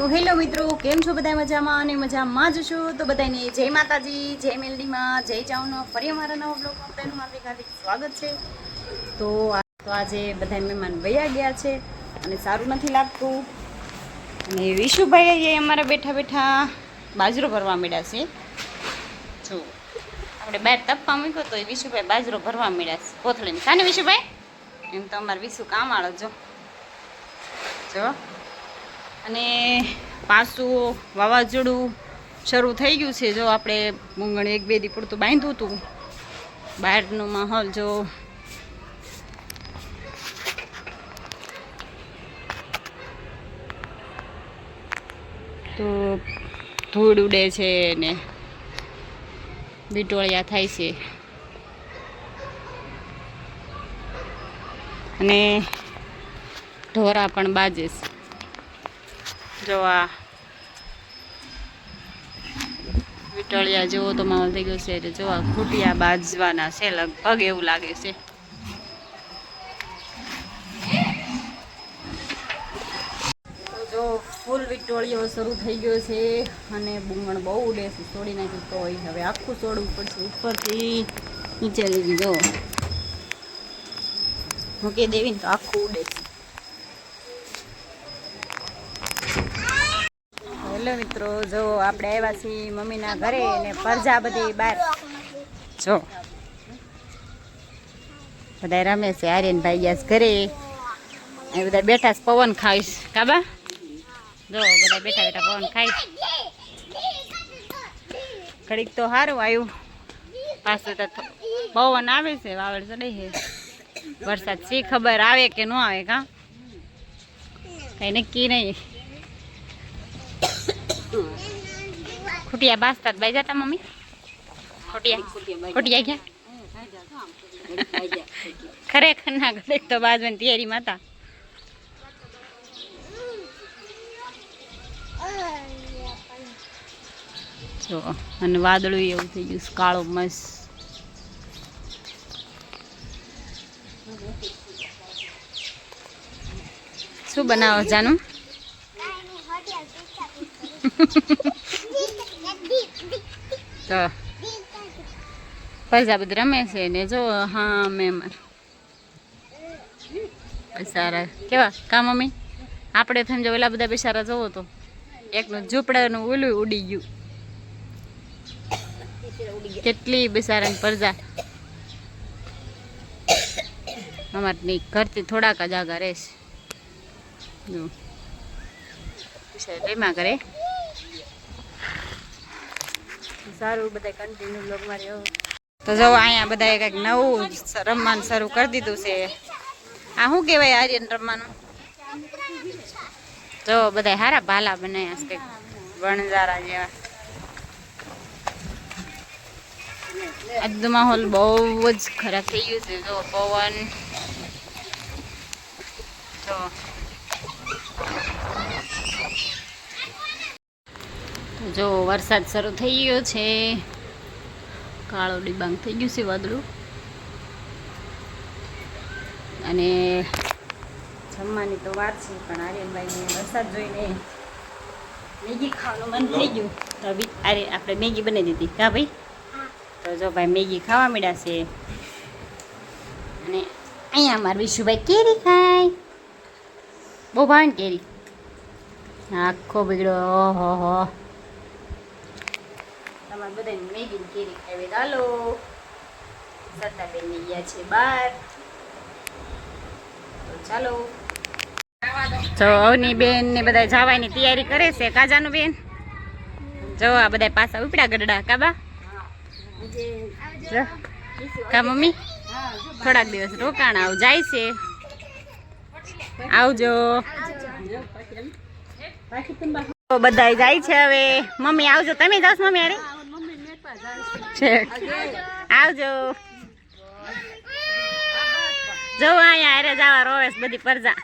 તો હેલો મિત્રો, કેમ છો બધા મજામાં અને મજામાં જ છો? તો બધાને જય માતાજી, જય મેલડીમાં, જય ચાઉનો ફરી અમારા નવા બ્લોગમાં બધાનું હાર્દિક હાર્દિક સ્વાગત છે. તો આ- તો આજે બધા મહેમાન વયા ગયા છે અને સારું નથી લાગતું. અને વિશુભાઈ એ અમારા બેઠા બેઠા બાજરો ભરવા મળ્યા છે. જો, આપણે બહાર તપવા મૂક્યો તો એ વિશુભાઈ બાજરો ભરવા મળ્યા છે. કોથળીને કાને વિશુભાઈ? એમ તો અમારે વિશુ કામ આળો જો. જો. અને પાછું વાવાઝોડું શરૂ થઈ ગયું છે. જો આપણે મૂંગણ એક બે દી પૂરતું બાંધ્યું હતું. બહારનો માહોલ જો તો ધૂળ ઉડે છે ને વિટોળિયા થાય છે. અને ઢોરા પણ બાજે છે. જો આ વિટળિયા જેવો તો માહોલ થઈ ગયો છે. એટલે જો આ ખૂટિયા બાજવાના છે, લગભગ એવું લાગે છે. જો ફૂલ વિટોળીઓ શરૂ થઈ ગયો છે અને બુંગણ બહુ ઉડે છે છોડી નાખ્યું તો હવે આખું છોડવું પડશે ઉપરથી નીચે લઈ જો મૂકી દેવી તો આખું ઉડે છે હેલો મિત્રો, જો આપણે આવ્યા છીએ મમ્મીના ઘરે ને પરજા બધી બહાર જો. બધા રમે છે, આર્યન ભાઈ ગયા ઘરે. એ બધા બેઠા પવન ખાઈશ કાબા જો, બધા બેઠા બેઠા પવન ખાઈશ ઘડીક તો સારું આવ્યું પાછું તો પવન આવે છે, વાવડ ચડે છે. વરસાદ શી ખબર આવે કે ન આવે, કા? કઈ નક્કી નહીં. ખોટિયા બાસતા બાઈ જતા મમ્મી? ખોટિયા. ખોટિયા ગયા? ખરેખર ના ઘરે તો બાજવાની તૈયારી માતા જો અને વાદળું એવું થઈ ગયું છે, કાળું મસ્ત. શું બનાવો જાનું? તો પૈસા બધું રમે છે ને જો, હા મેં સારા. કેવા? કા, મમ્મી? આપણે થઈને જો ઓલા બધા બિચારા જોવો તો. એકનું ઝૂંપડાનું ઓલું ઉડી ગયું. કેટલી બિચારાની પરજા. અમારની ઘરથી થોડાક જ આગળ રહેશે. રેમા કરે સારું બધા કન્ટિન્યુ બ્લોગમાં રહ્યો તો જો અહીંયા બધાએ કંઈક નવું રમવાનું શરૂ કરી દીધું છે. આ શું કહેવાય આર્યન રમવાનું? જો બધા હારા ભાલા બનાવ્યા છે કંઈક વણઝારા જેવા. આજનો માહોલ બહુ જ ખરાબ થઈ ગયું છે. જો પવન. જો જો વરસાદ શરૂ થઈ ગયો છે. કાળો ડિબાંગ થઈ ગયું છે વાદળું. અને જમવાની તો વાર છે, પણ આર્યનભાઈને વરસાદ જોઈને મેગી ખાવાનું મન થઈ ગયું. તો બી અરે આપણે મેગી બનાવી દીધી. કા ભાઈ? તો જો ભાઈ મેગી ખાવા મળ્યા છે. અને અહીંયા અમારા વિશુભાઈ કેરી ખાય. બહુ ભાવે કેરી? આખો બગડ્યો. ઓહો, હો. તમારે બધાને મેગી ઘેરી ખાવી હાલો સરતાબેન ને ગયા છે બાર. ચાલો. જો અવની બેન ને બધા જવાની તૈયારી કરે છે, કાજાનું બેન? જો આ બધા પાછા ઉપડા ગરડા કાબા કા મમ્મી? થોડાક દિવસ રોકાણ આવ, જાય છે. આવજો. બધા જાય છે હવે. મમ્મી, આવજો. તમે જાઓ મમ્મી અરે. આવજો. જો અહીંયા અરે જવા રોવેશ બધી પરજા